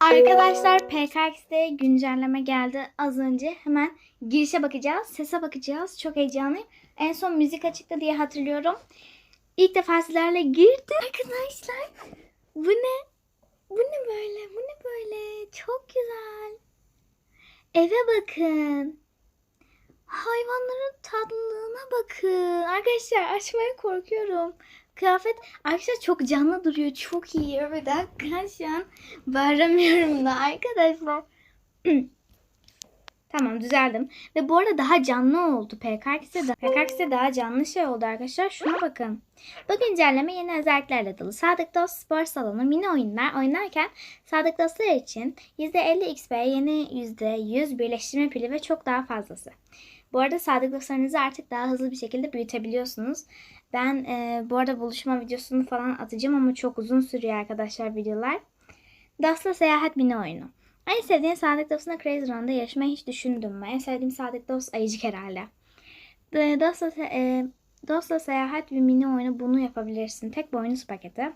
Arkadaşlar PKX'de güncelleme geldi az önce. Hemen girişe bakacağız, sese bakacağız. Çok heyecanlıyım. En son müzik açıktı diye hatırlıyorum. İlk defa sizlerle girdim. Arkadaşlar bu ne? Bu ne böyle? Bu ne böyle? Çok güzel. Eve bakın. Hayvanların tatlılığına bakın. Arkadaşlar açmaya korkuyorum. Kıyafet arkadaşlar çok canlı duruyor. Çok iyi. Şu an bağıramıyorum da arkadaşlar. tamam düzeldim. Ve bu arada daha canlı oldu PKX'de. PKX'de daha canlı şey oldu arkadaşlar. Şuna bakın. Bu güncelleme yeni özelliklerle dolu. Sadık Dost spor salonu mini oyunlar oynarken Sadık Dostlar için %50 XP yeni %100 birleştirme pili ve çok daha fazlası. Bu arada sadık dostlarınızı artık daha hızlı bir şekilde büyütebiliyorsunuz. Ben e, bu arada buluşma videosunu falan atacağım ama çok uzun sürüyor arkadaşlar videolar. Dostla seyahat mini oyunu. En sevdiğin sadık dostuna Crazy Run'da yarışmayı hiç düşündün mü? En sevdiğim sadık dost ayıcık herhalde. E, Dostla, e, dostla seyahat ve mini oyunu bunu yapabilirsin. Tek boynuz paketi.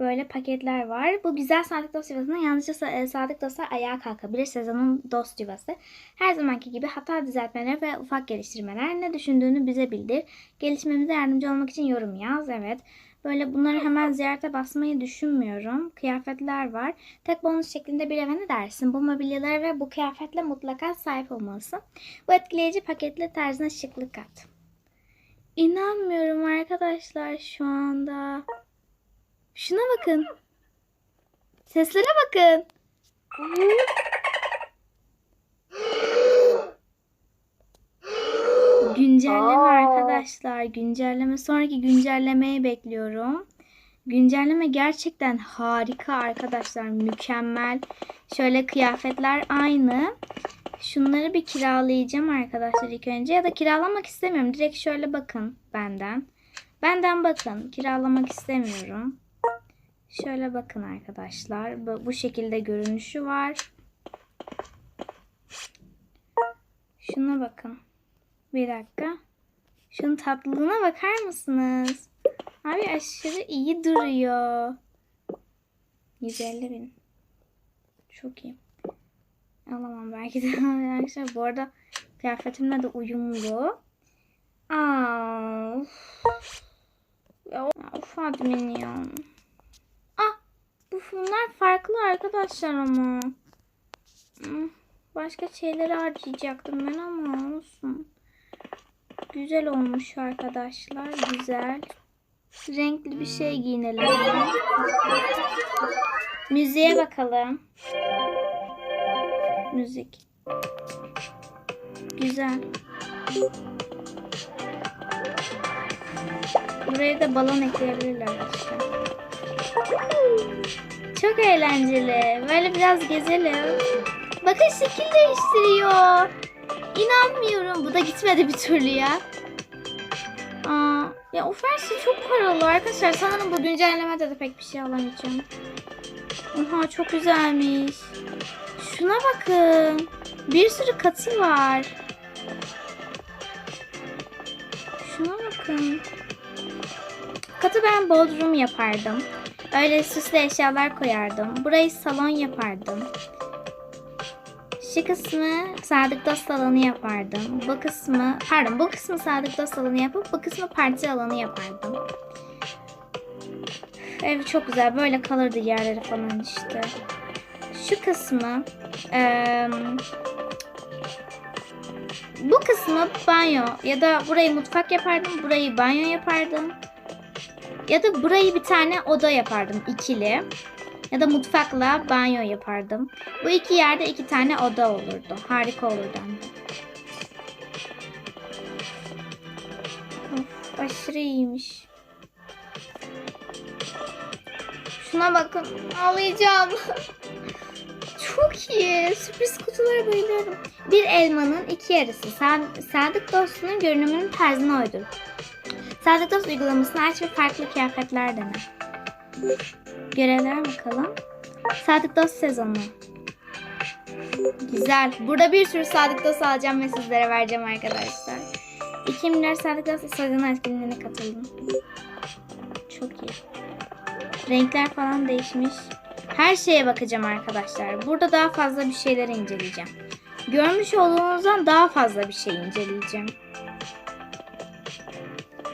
Böyle paketler var. Bu güzel Sadık Dost yuvasına yalnızca e, Sadık Dostlar ayağa kalkabilir. Sezonun dost yuvası. Her zamanki gibi hata düzeltmeler ve ufak geliştirmeler. Ne düşündüğünü bize bildir. Gelişmemize yardımcı olmak için yorum yaz. Evet. Böyle bunları hemen ziyarete basmayı düşünmüyorum. Kıyafetler var. Tek bonus şeklinde bir eve ne dersin? Bu mobilyalara ve bu kıyafetle mutlaka sahip olmalısın. Bu etkileyici paketli tarzına şıklık kat. İnanmıyorum arkadaşlar şu anda. Şuna bakın. Seslere bakın. Güncelleme Aa. arkadaşlar. Güncelleme. Sonraki güncellemeyi bekliyorum. Güncelleme gerçekten harika arkadaşlar. Mükemmel. Şöyle kıyafetler aynı. Şunları bir kiralayacağım arkadaşlar ilk önce. Ya da kiralamak istemiyorum. Direkt şöyle bakın benden. Benden bakın. Kiralamak istemiyorum. Şöyle bakın arkadaşlar. Bu, şekilde görünüşü var. Şuna bakın. Bir dakika. Şunun tatlılığına bakar mısınız? Abi aşırı iyi duruyor. 150 bin. Çok iyi. Alamam belki de arkadaşlar. Bu arada kıyafetimle de uyumlu. Aa, of. Ya, of admin ya. Bu bunlar farklı arkadaşlar ama. Hmm, Başka şeyleri harcayacaktım ben ama olsun. Güzel olmuş arkadaşlar. Güzel. Renkli bir şey giyinelim. Müziğe bakalım. Müzik. Güzel. Buraya da balon ekleyebilirler işte. Çok eğlenceli. Böyle biraz gezelim. Bakın şekil değiştiriyor. İnanmıyorum. Bu da gitmedi bir türlü ya. Aa, ya of her şey çok paralı arkadaşlar. Sanırım bu güncellemede de pek bir şey alamayacağım. Oha çok güzelmiş. Şuna bakın. Bir sürü katı var. Şuna bakın. Katı ben bodrum yapardım. Öyle süslü eşyalar koyardım. Burayı salon yapardım. Şu kısmı Sadık Dost alanı yapardım. Bu kısmı, pardon bu kısmı Sadık Dost alanı yapıp bu kısmı parti alanı yapardım. Ev çok güzel. Böyle kalırdı yerleri falan işte. Şu kısmı eee, bu kısmı banyo ya da burayı mutfak yapardım. Burayı banyo yapardım. Ya da burayı bir tane oda yapardım ikili. Ya da mutfakla banyo yapardım. Bu iki yerde iki tane oda olurdu. Harika olurdu. Of, aşırı iyiymiş. Şuna bakın. Ağlayacağım. Çok iyi. Sürpriz kutulara bayılıyorum. Bir elmanın iki yarısı. Sa- Sadık dostunun görünümünün tarzına uydur. Sadık dost uygulamasını aç ve farklı kıyafetler dene. Görevler bakalım. Sadık Dost sezonu. Güzel. Burada bir sürü Sadık Dost alacağım ve sizlere vereceğim arkadaşlar. 2 milyar Sadık Dost sezonu etkinliğine katıldım. Çok iyi. Renkler falan değişmiş. Her şeye bakacağım arkadaşlar. Burada daha fazla bir şeyler inceleyeceğim. Görmüş olduğunuzdan daha fazla bir şey inceleyeceğim.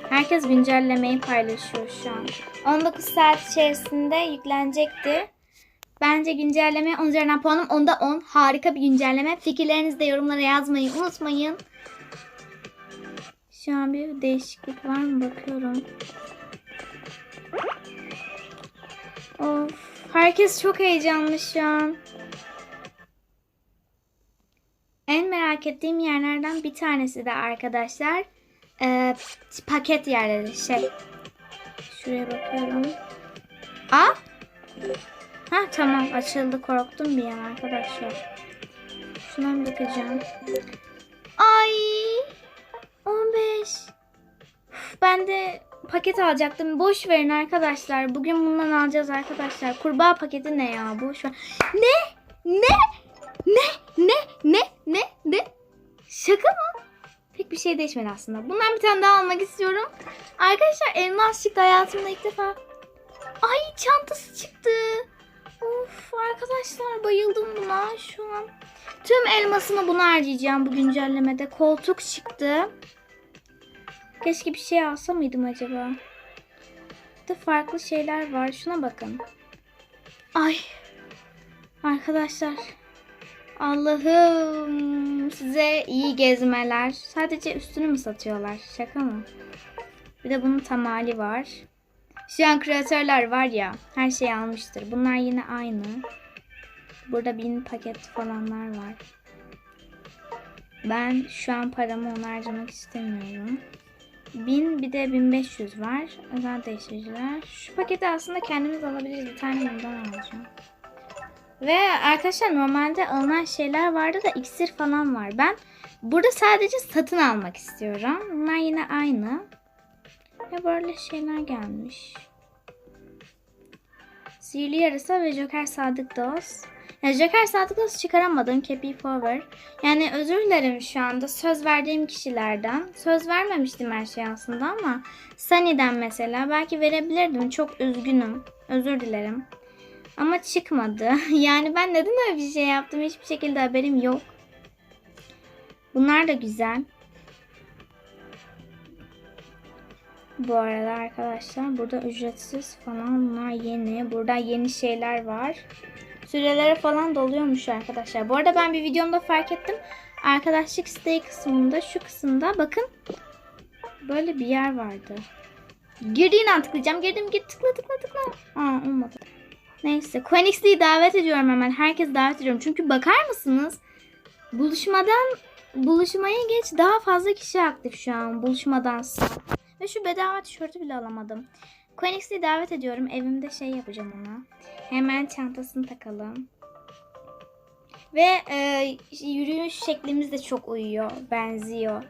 Herkes güncellemeyi paylaşıyor şu an. 19 saat içerisinde yüklenecekti. Bence güncelleme 10 üzerinden puanım 10'da 10. Harika bir güncelleme. Fikirlerinizi de yorumlara yazmayı unutmayın. Şu an bir değişiklik var mı bakıyorum. Of, herkes çok heyecanlı şu an. En merak ettiğim yerlerden bir tanesi de arkadaşlar e, paket yerleri şey. Şuraya bakıyorum. Aa! Ha tamam açıldı korktum bir an arkadaşlar. Şuna bakacağım. Ay 15. Uf, Ben de paket alacaktım. Boş verin arkadaşlar. Bugün bundan alacağız arkadaşlar. Kurbağa paketi ne ya? Boş ver. Ne? Ne? Ne? Ne? Ne? Ne? Ne? Şaka mı? Bir şey değişmedi aslında. Bundan bir tane daha almak istiyorum. Arkadaşlar elmas çıktı hayatımda ilk defa. Ay çantası çıktı. Of arkadaşlar bayıldım buna şu an. Tüm elmasımı buna harcayacağım bu güncellemede. Koltuk çıktı. Keşke bir şey alsa mıydım acaba? Burada farklı şeyler var. Şuna bakın. Ay. Arkadaşlar. Allah'ım size iyi gezmeler. Sadece üstünü mü satıyorlar? Şaka mı? Bir de bunun tamali var. Şu an kreatörler var ya her şeyi almıştır. Bunlar yine aynı. Burada bin paket falanlar var. Ben şu an paramı ona harcamak istemiyorum. 1000 bir de 1500 var. Özel değiştiriciler. Şu paketi aslında kendimiz alabiliriz. Bir tane bundan alacağım. Ve arkadaşlar normalde alınan şeyler vardı da iksir falan var. Ben burada sadece satın almak istiyorum. Bunlar yine aynı. Ve böyle şeyler gelmiş. Sihirli yarasa ve Joker Sadık Dost. Ya Joker Sadık Dost çıkaramadım. Cappy Power. Yani özür dilerim şu anda söz verdiğim kişilerden. Söz vermemiştim her şey aslında ama Sunny'den mesela belki verebilirdim. Çok üzgünüm. Özür dilerim. Ama çıkmadı. Yani ben neden öyle bir şey yaptım hiçbir şekilde haberim yok. Bunlar da güzel. Bu arada arkadaşlar burada ücretsiz falan bunlar yeni. Burada yeni şeyler var. Süreleri falan doluyormuş arkadaşlar. Bu arada ben bir videomda fark ettim. Arkadaşlık isteği kısmında şu kısımda bakın böyle bir yer vardı. Girdiğin an tıklayacağım. Girdim git tıkla tıkla tıkla. Aa olmadı. Neyse. Quenix'liyi davet ediyorum hemen. Herkes davet ediyorum. Çünkü bakar mısınız? Buluşmadan buluşmaya geç daha fazla kişi aktif şu an buluşmadansa. Ve şu bedava tişörtü bile alamadım. Quenix'i davet ediyorum. Evimde şey yapacağım ona. Hemen çantasını takalım. Ve e, yürüyüş şeklimiz de çok uyuyor. Benziyor.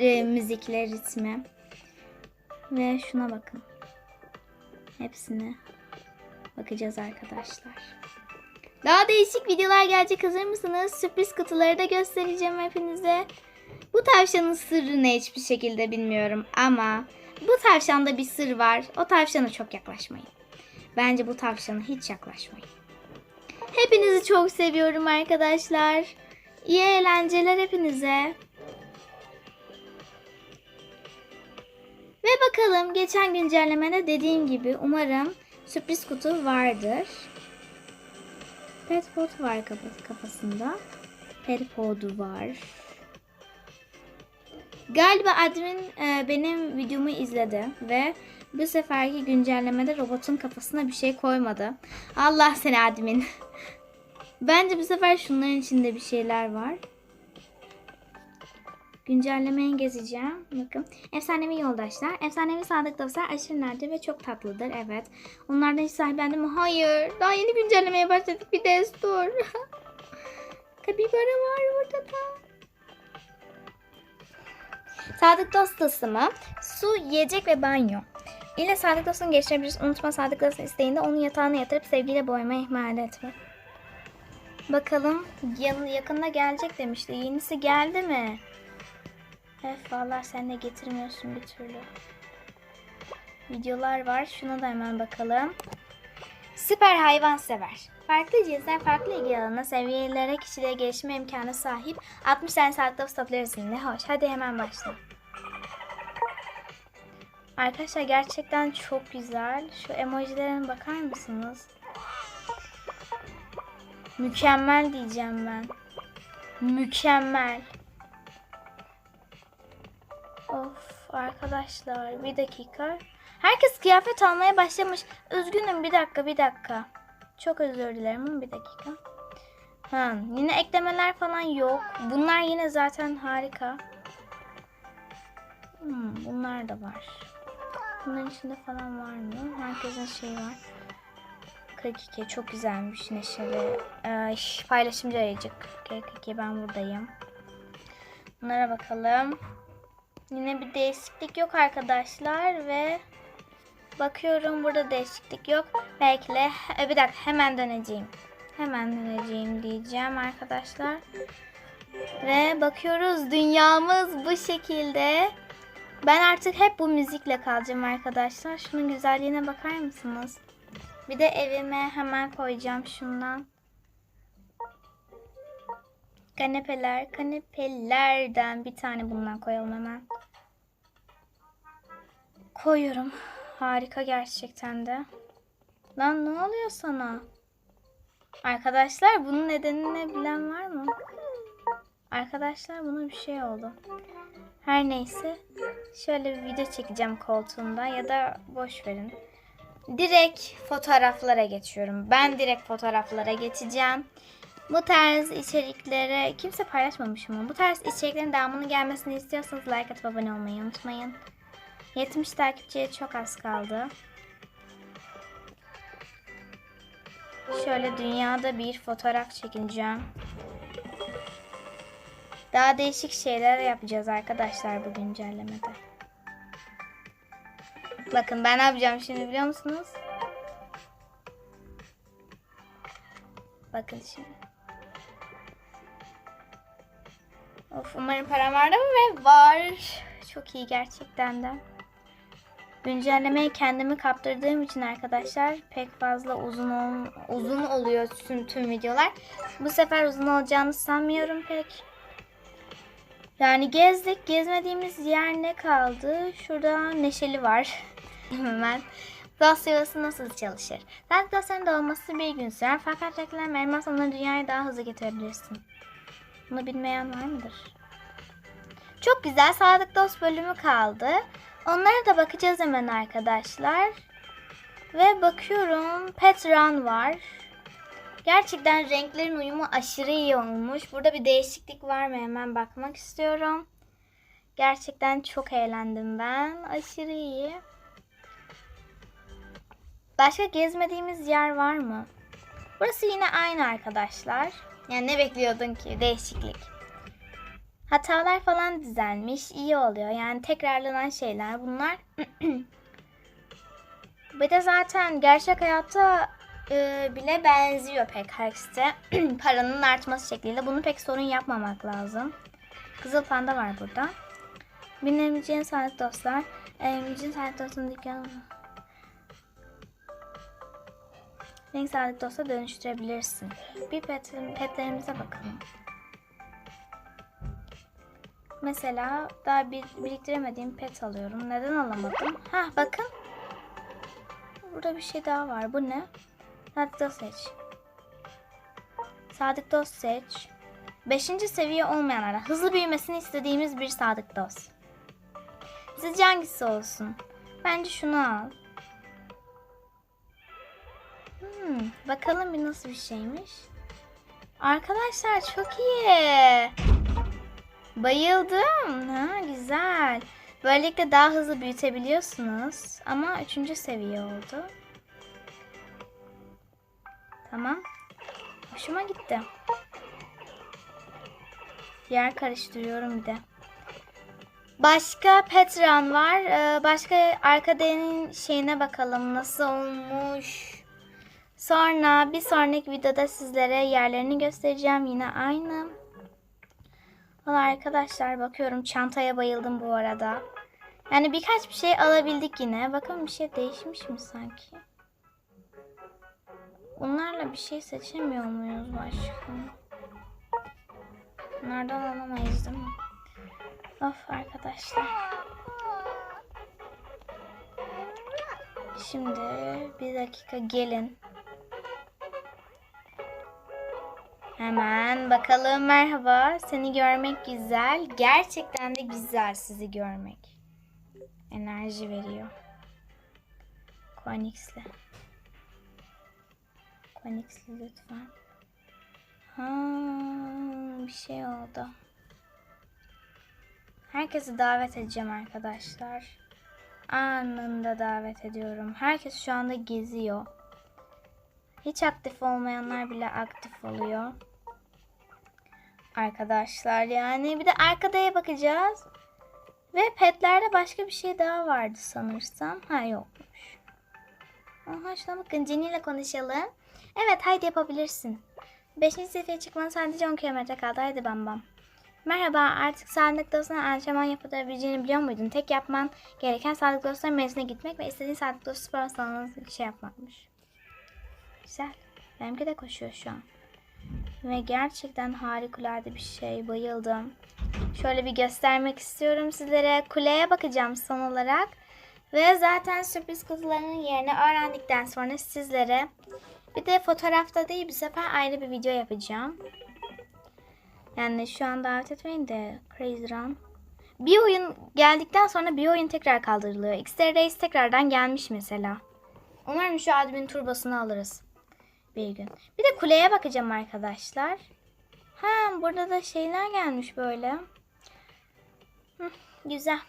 E, müzikle, ritmi. Ve şuna bakın. Hepsine bakacağız arkadaşlar. Daha değişik videolar gelecek hazır mısınız? Sürpriz kutuları da göstereceğim hepinize. Bu tavşanın sırrını hiçbir şekilde bilmiyorum ama bu tavşanda bir sır var. O tavşana çok yaklaşmayın. Bence bu tavşana hiç yaklaşmayın. Hepinizi çok seviyorum arkadaşlar. İyi eğlenceler hepinize. Ve bakalım geçen güncellemede dediğim gibi umarım sürpriz kutu vardır. Petpot var kaf- kafasında. Petpod'u var. Galiba admin e, benim videomu izledi ve bu seferki güncellemede robotun kafasına bir şey koymadı. Allah seni admin. Bence bu sefer şunların içinde bir şeyler var. Güncellemeyi gezeceğim. Bakın. Efsanevi yoldaşlar. Efsanevi sadık dostlar aşırı nadir ve çok tatlıdır. Evet. Onlardan hiç sahiplendim mi? Hayır. Daha yeni güncellemeye başladık. Bir destur. Kapibara var burada da. Sadık dost tılsımı, su, yiyecek ve banyo. İle sadık dostunu geçirebiliriz. Unutma sadık dostun isteğinde onu yatağına yatırıp sevgiyle boyamayı ihmal etme. Bakalım yakında gelecek demişti. Yenisi geldi mi? Öf valla sen de getirmiyorsun bir türlü. Videolar var. Şuna da hemen bakalım. Süper hayvan sever. Farklı cinsler farklı ilgi alanına, seviyelere, kişiliğe gelişme imkanı sahip 60 tane saatte toplarız yine. Hoş. Hadi hemen başla. Arkadaşlar gerçekten çok güzel. Şu emojilere bakar mısınız? Mükemmel diyeceğim ben. Mükemmel. Of arkadaşlar bir dakika. Herkes kıyafet almaya başlamış. Üzgünüm bir dakika bir dakika. Çok özür dilerim bir dakika. Ha, yine eklemeler falan yok. Bunlar yine zaten harika. Hmm, bunlar da var. Bunların içinde falan var mı? Herkesin şeyi var. 42 çok güzelmiş neşeli. Ay, paylaşımcı ayıcık. 42 ben buradayım. Bunlara bakalım. Yine bir değişiklik yok arkadaşlar ve bakıyorum burada değişiklik yok. Belki de e, bir dakika hemen döneceğim. Hemen döneceğim diyeceğim arkadaşlar. Ve bakıyoruz dünyamız bu şekilde. Ben artık hep bu müzikle kalacağım arkadaşlar. Şunun güzelliğine bakar mısınız? Bir de evime hemen koyacağım şundan. Kanepeler, kanepelerden bir tane bundan koyalım hemen. Koyuyorum. Harika gerçekten de. Lan ne oluyor sana? Arkadaşlar bunun nedenini bilen var mı? Arkadaşlar buna bir şey oldu. Her neyse. Şöyle bir video çekeceğim koltuğunda ya da boş verin. Direkt fotoğraflara geçiyorum. Ben direkt fotoğraflara geçeceğim. Bu tarz içeriklere kimse paylaşmamış mı? Bu tarz içeriklerin devamının gelmesini istiyorsanız like atıp abone olmayı unutmayın. 70 takipçiye çok az kaldı. Şöyle dünyada bir fotoğraf çekeceğim. Daha değişik şeyler yapacağız arkadaşlar bu güncellemede. Bakın ben ne yapacağım şimdi biliyor musunuz? Bakın şimdi. Of umarım param vardı mı ve var. Çok iyi gerçekten de. Güncellemeye kendimi kaptırdığım için arkadaşlar pek fazla uzun ol, uzun oluyor tüm, tüm videolar. Bu sefer uzun olacağını sanmıyorum pek. Yani gezdik. Gezmediğimiz yer ne kaldı? Şurada Neşeli var. Hemen. Dosyası nasıl çalışır? Saat dosyanın olması bir gün sürer. Fakat reklam elmas onu dünyaya daha hızlı getirebilirsin. Bunu bilmeyen var mıdır? Çok güzel Sadık Dost bölümü kaldı. Onlara da bakacağız hemen arkadaşlar. Ve bakıyorum Pet Run var. Gerçekten renklerin uyumu aşırı iyi olmuş. Burada bir değişiklik var mı hemen bakmak istiyorum. Gerçekten çok eğlendim ben. Aşırı iyi. Başka gezmediğimiz yer var mı? Burası yine aynı arkadaşlar. Yani ne bekliyordun ki? Değişiklik. Hatalar falan düzelmiş. iyi oluyor. Yani tekrarlanan şeyler bunlar. Bir de zaten gerçek hayatta e, bile benziyor pek herkese. Paranın artması şekliyle. Bunu pek sorun yapmamak lazım. Kızıl panda var burada. Binemeyeceğin sağlık dostlar. Evimcin sağlık dostunun dükkanı. Renk sağlık dosta dönüştürebilirsin. Bir pet, petlerimize bakalım. Mesela daha bir, biriktiremediğim pet alıyorum. Neden alamadım? Ha bakın. Burada bir şey daha var. Bu ne? Sadık dost seç. Sadık dost seç. Beşinci seviye olmayanlara hızlı büyümesini istediğimiz bir sadık dost. Sizce hangisi olsun? Bence şunu al. Bakalım bir nasıl bir şeymiş. Arkadaşlar çok iyi. Bayıldım. Ha, güzel. Böylelikle daha hızlı büyütebiliyorsunuz. Ama üçüncü seviye oldu. Tamam. Hoşuma gitti. Yer karıştırıyorum bir de. Başka Petran var. Ee, başka arkadenin şeyine bakalım nasıl olmuş. Sonra bir sonraki videoda sizlere yerlerini göstereceğim. Yine aynı. Valla arkadaşlar bakıyorum çantaya bayıldım bu arada. Yani birkaç bir şey alabildik yine. Bakın bir şey değişmiş mi sanki? Bunlarla bir şey seçemiyor muyuz başka? Bunlardan alamayız değil mi? Of arkadaşlar. Şimdi bir dakika gelin. Hemen bakalım merhaba. Seni görmek güzel. Gerçekten de güzel sizi görmek. Enerji veriyor. Konix'le. Konix'le lütfen. Ha, bir şey oldu. Herkesi davet edeceğim arkadaşlar. Anında davet ediyorum. Herkes şu anda geziyor. Hiç aktif olmayanlar bile aktif oluyor. Arkadaşlar yani bir de arkadaya bakacağız. Ve petlerde başka bir şey daha vardı sanırsam. Ha yokmuş. Aha şuna bakın Jenny ile konuşalım. Evet haydi yapabilirsin. Beşinci sefere çıkman sadece 10 kilometre kaldı. Haydi bam bam. Merhaba artık sağlık dostuna antrenman yapılabileceğini biliyor muydun? Tek yapman gereken sağlık dostları mezuna gitmek ve istediğin sağlık dostu spor salonuna şey yapmakmış. Güzel. Benimki de koşuyor şu an. Ve gerçekten harikulade bir şey. Bayıldım. Şöyle bir göstermek istiyorum sizlere. Kuleye bakacağım son olarak. Ve zaten sürpriz kutularının yerini öğrendikten sonra sizlere bir de fotoğrafta değil bir sefer ayrı bir video yapacağım. Yani şu an davet etmeyin de Crazy Run. Bir oyun geldikten sonra bir oyun tekrar kaldırılıyor. Xter Race tekrardan gelmiş mesela. Umarım şu admin turbosunu alırız. Bir gün. Bir de kuleye bakacağım arkadaşlar. Ha burada da şeyler gelmiş böyle. Hı, güzel.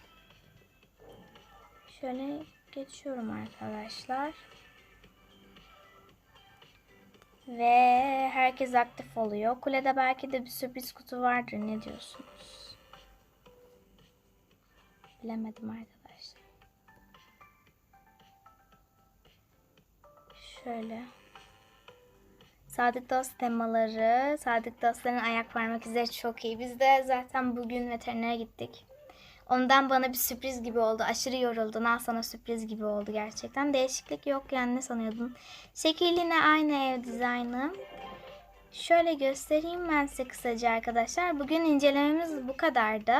Şöyle geçiyorum arkadaşlar. Ve herkes aktif oluyor. Kulede belki de bir sürpriz kutu vardır. Ne diyorsunuz? Bilemedim arkadaşlar. Şöyle. Sadık Dost temaları, Sadık Dostların ayak parmak izleri çok iyi. Biz de zaten bugün veterinere gittik. Ondan bana bir sürpriz gibi oldu. Aşırı yoruldun. Al sana sürpriz gibi oldu gerçekten. Değişiklik yok yani ne sanıyordun? Şekil yine aynı ev dizaynı. Şöyle göstereyim ben size kısaca arkadaşlar. Bugün incelememiz bu kadardı.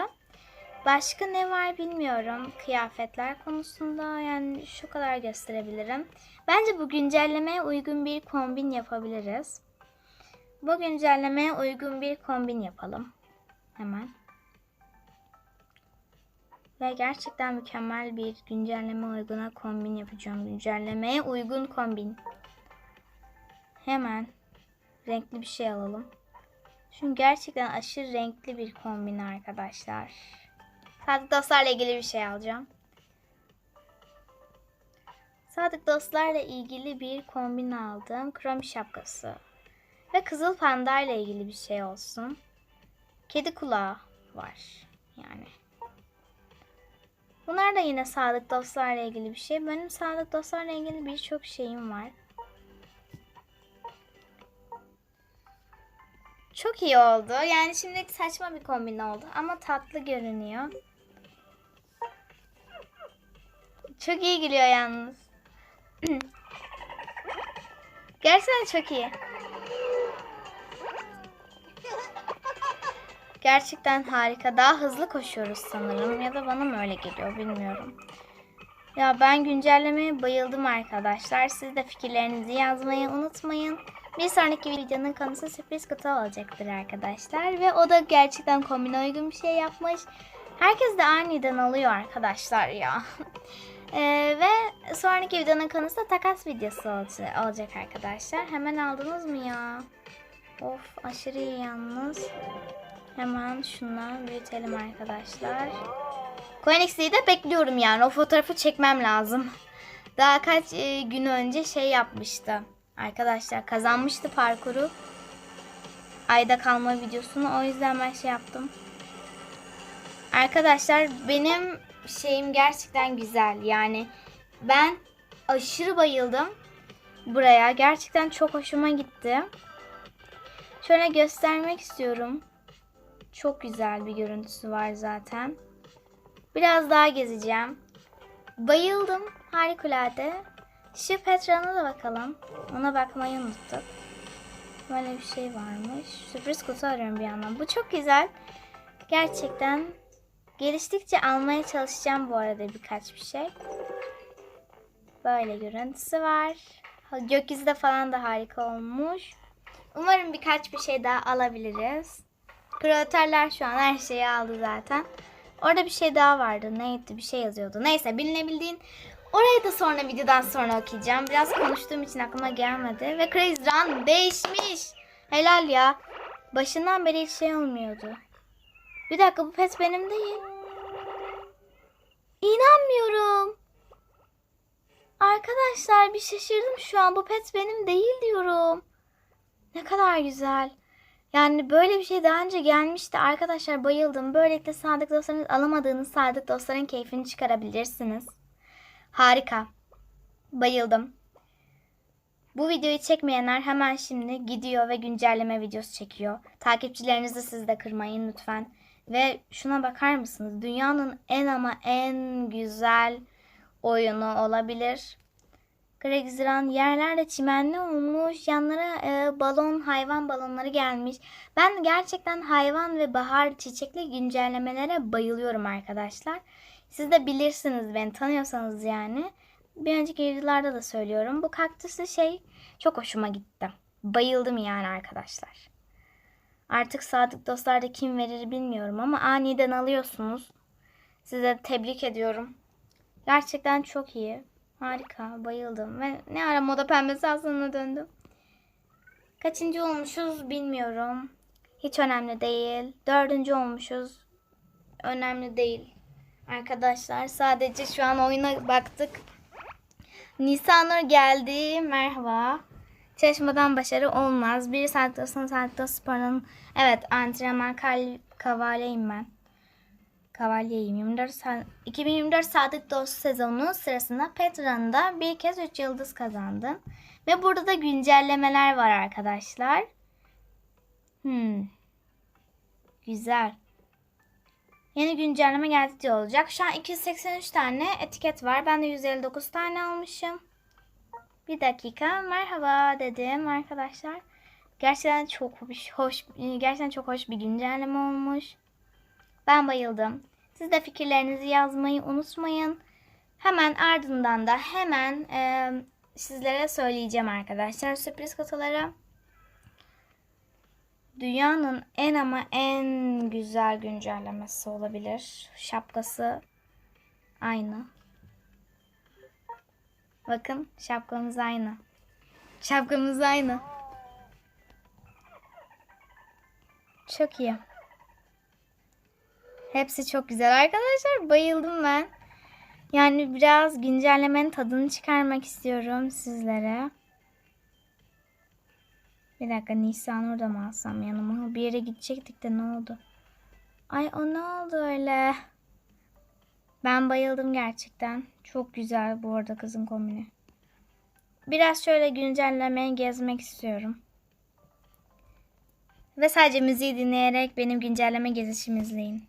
Başka ne var bilmiyorum kıyafetler konusunda yani şu kadar gösterebilirim. Bence bu güncellemeye uygun bir kombin yapabiliriz. Bu güncellemeye uygun bir kombin yapalım. Hemen. Ve gerçekten mükemmel bir güncelleme uyguna kombin yapacağım. Güncellemeye uygun kombin. Hemen renkli bir şey alalım. Çünkü gerçekten aşırı renkli bir kombin arkadaşlar. Sadık dostlarla ilgili bir şey alacağım. Sadık dostlarla ilgili bir kombin aldım. Kromi şapkası. Ve kızıl panda ile ilgili bir şey olsun. Kedi kulağı var. Yani. Bunlar da yine sağlık dostlarla ilgili bir şey. Benim sağlık dostlarla ilgili birçok şeyim var. Çok iyi oldu. Yani şimdi saçma bir kombin oldu ama tatlı görünüyor. Çok iyi gülüyor yalnız. Gerçekten çok iyi. Gerçekten harika. Daha hızlı koşuyoruz sanırım. Ya da bana mı öyle geliyor bilmiyorum. Ya ben güncellemeye bayıldım arkadaşlar. Siz de fikirlerinizi yazmayı unutmayın. Bir sonraki videonun konusu sürpriz kutu olacaktır arkadaşlar. Ve o da gerçekten kombine uygun bir şey yapmış. Herkes de aniden alıyor arkadaşlar ya. Ee, ve sonraki videonun konusu da takas videosu olacak, arkadaşlar. Hemen aldınız mı ya? Of aşırı iyi yalnız. Hemen şundan büyütelim arkadaşlar. Koenix'i de bekliyorum yani. O fotoğrafı çekmem lazım. Daha kaç e, gün önce şey yapmıştı. Arkadaşlar kazanmıştı parkuru. Ayda kalma videosunu. O yüzden ben şey yaptım. Arkadaşlar benim şeyim gerçekten güzel. Yani ben aşırı bayıldım buraya. Gerçekten çok hoşuma gitti. Şöyle göstermek istiyorum. Çok güzel bir görüntüsü var zaten. Biraz daha gezeceğim. Bayıldım. Harikulade. Şu Petra'na da bakalım. Ona bakmayı unuttuk. Böyle bir şey varmış. Sürpriz kutu arıyorum bir yandan. Bu çok güzel. Gerçekten geliştikçe almaya çalışacağım bu arada birkaç bir şey. Böyle görüntüsü var. Gökyüzü de falan da harika olmuş. Umarım birkaç bir şey daha alabiliriz. Kreatörler şu an her şeyi aldı zaten. Orada bir şey daha vardı. Neydi? Bir şey yazıyordu. Neyse bilinebildiğin orayı da sonra videodan sonra okuyacağım. Biraz konuştuğum için aklıma gelmedi. Ve Crazy Run değişmiş. Helal ya. Başından beri hiç şey olmuyordu. Bir dakika bu pet benim değil. İnanmıyorum. Arkadaşlar bir şaşırdım şu an. Bu pet benim değil diyorum. Ne kadar güzel. Yani böyle bir şey daha önce gelmişti. Arkadaşlar bayıldım. Böylelikle sadık dostlarınız alamadığınız sadık dostların keyfini çıkarabilirsiniz. Harika. Bayıldım. Bu videoyu çekmeyenler hemen şimdi gidiyor ve güncelleme videosu çekiyor. Takipçilerinizi siz de kırmayın lütfen. Ve şuna bakar mısınız? Dünyanın en ama en güzel oyunu olabilir. Greg Ziran yerlerde çimenli olmuş. Yanlara e, balon, hayvan balonları gelmiş. Ben gerçekten hayvan ve bahar çiçekli güncellemelere bayılıyorum arkadaşlar. Siz de bilirsiniz beni tanıyorsanız yani. Bir önceki videolarda da söylüyorum. Bu kaktüsü şey çok hoşuma gitti. Bayıldım yani arkadaşlar. Artık sadık dostlarda kim verir bilmiyorum ama aniden alıyorsunuz. Size tebrik ediyorum. Gerçekten çok iyi. Harika. Bayıldım. Ve ne ara moda pembesi aslında döndüm. Kaçıncı olmuşuz bilmiyorum. Hiç önemli değil. Dördüncü olmuşuz. Önemli değil. Arkadaşlar sadece şu an oyuna baktık. Nisanur geldi. Merhaba. Çalışmadan başarı olmaz. Bir saat olsun saatte sporun. Evet antrenman kavaleyim ben. Kavalyeyim. 24 saat, 2024 Sadık Dost sezonu sırasında Petra'nda bir kez 3 yıldız kazandım. Ve burada da güncellemeler var arkadaşlar. Hmm. Güzel. Yeni güncelleme geldi diye olacak. Şu an 283 tane etiket var. Ben de 159 tane almışım. Bir dakika. Merhaba dedim arkadaşlar. Gerçekten çok hoş, hoş gerçekten çok hoş bir güncelleme olmuş. Ben bayıldım. Siz de fikirlerinizi yazmayı unutmayın. Hemen ardından da hemen e, sizlere söyleyeceğim arkadaşlar sürpriz kutuları. Dünyanın en ama en güzel güncellemesi olabilir. Şapkası aynı. Bakın şapkamız aynı. Şapkamız aynı. Çok iyi. Hepsi çok güzel arkadaşlar. Bayıldım ben. Yani biraz güncellemenin tadını çıkarmak istiyorum sizlere. Bir dakika Nisan orada mı alsam yanıma? Bir yere gidecektik de ne oldu? Ay o ne oldu öyle? Ben bayıldım gerçekten. Çok güzel bu arada kızın kombini. Biraz şöyle güncellemeye gezmek istiyorum. Ve sadece müziği dinleyerek benim güncelleme gezişimi izleyin.